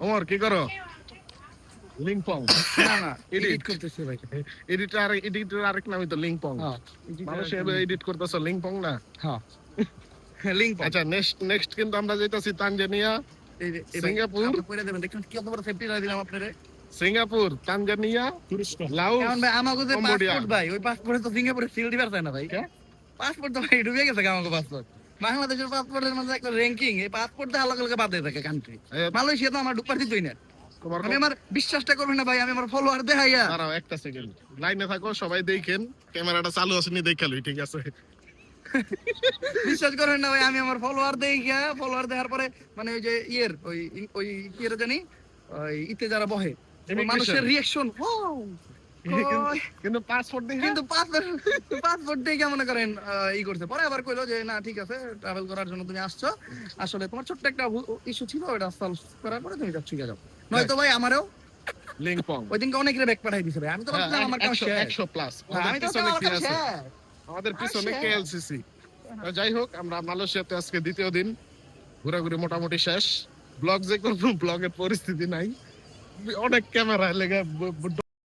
ওমর কি করো? না না. এডিট করতেছে ভাই। এডিটর এডিটর আরেক নামই তো লিংপং হ্যাঁ মানুষ এডিট করতেছ লিংপং না? হ্যাঁ। লিংক আচ্ছা নেক্সট নেক্সট কিন্তু আমরা যাইতাছি তানজানিয়া। সিঙ্গাপুর। দেবেন দেখুন কি বড় সেফটি রাখ দিলাম আপনারে। সিঙ্গাপুর তানজানিয়া লাওস ভাই? আমাকে যে পাসপোর্ট ভাই ওই পাসপোর্টে তো সিঙ্গাপুরে সিল দিবার চায় না ভাই। পাসপোর্ট তো ভাই ডুবে গেছে আমাকে পাসপোর্ট বাংলাদেশের পাসপোর্টের মধ্যে একটা র্যাঙ্কিং এই পাসপোর্ট আলাদা আলাদা বাদ থাকে কান্ট্রি মালয়েশিয়া তো আমার ঢুকবার দিতই না। আমি আমার বিশ্বাসটা করবেন না ভাই আমি আমার ফলোয়ার দেখাইয়া। দাঁড়াও একটা সেকেন্ড লাইনে থাকো সবাই দেখেন ক্যামেরাটা চালু আসেনি দেখালুই ঠিক আছে? বিশ্বাস করেন না ভাই আমি আমার ফলোয়ার দেখিয়া ফলোয়ার দেখার পরে মানে ওই যে ইয়ের ওই ওই কি জানি ওই ইতে যারা বহে মানুষের রিয়াকশন কিন্তু পাসপোর্ট দেখে? কিন্তু পাসপোর্ট পাসপোর্ট দেখে মনে করেন ই করছে। পরে আবার কইলো যে না ঠিক আছে ট্রাভেল করার জন্য তুমি আসছো। আসলে তোমার ছোট্ট একটা ইস্যু ছিল ওটা সলভ করার পরে তুমি যাচ্ছ যাও নয়তো ভাই আমারও লিংপং ওই দিনকে অনেক ব্যাক পাঠাই দিছে ভাই। আমি তো ভাবছিলাম আমার কাছে শেষ। একশো প্লাস হ্যাঁ, আমি তো কাছে আমাদের পিছনে। কেএলসিসি যাই হোক আমরা মালয়েশিয়াতে আজকে দ্বিতীয় দিন। ঘোরাঘুরি মোটামুটি শেষ। ব্লগ যে করব ব্লগের পরিস্থিতি নাই। অনেক ক্যামেরা লেগে